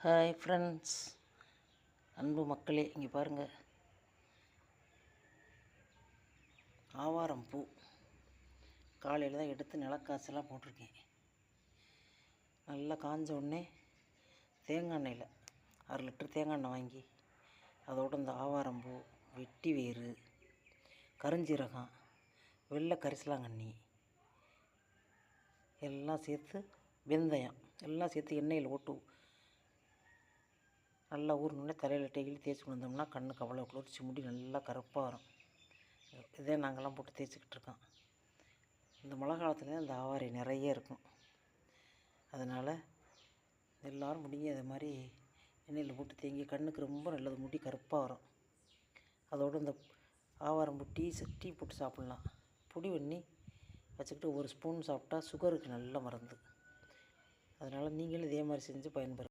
Hi friends அன்பு மக்களே இங்கே பாருங்கள் ஆவாரம் பூ. காலையில் தான் எடுத்து நிலக்காசெல்லாம் போட்டிருக்கேன். நல்லா காஞ்ச உடனே தேங்காய் எண்ணெயில் அரை லிட்டர் தேங்காய் எண்ணெய் வாங்கி அதோட இந்த ஆவாரம் பூ வெட்டி வேறு கருஞ்சீரகம் வெள்ளை கரிசலாங்கண்ணி எல்லாம் சேர்த்து வெந்தயம் எல்லாம் சேர்த்து எண்ணெயில் ஓட்டு நல்லா ஊறினோடனே தலையில் டெய்லி தேய்ச்சி வந்தோம்னா கண்ணுக்கு அவ்வளோ குளிர்ச்சி முடி நல்லா கருப்பாக வரும். இதே நாங்கள்லாம் போட்டு தேய்ச்சிக்கிட்டு இருக்கோம். இந்த மழை காலத்துல இந்த ஆவாரி நிறைய இருக்கும். அதனால் எல்லோரும் முடிஞ்ச அது மாதிரி எண்ணெயில் போட்டு தேங்கி கண்ணுக்கு ரொம்ப நல்லது முடி கருப்பாக வரும். அதோடு இந்த ஆவாரம் புட்டி டீ டீ போட்டு சாப்பிட்லாம். பொடி பண்ணி வச்சுக்கிட்டு ஒரு ஸ்பூன் சாப்பிட்டா சுகருக்கு நல்ல மருந்து. அதனால் நீங்களும் இதே மாதிரி செஞ்சு பயன்பெறுங்க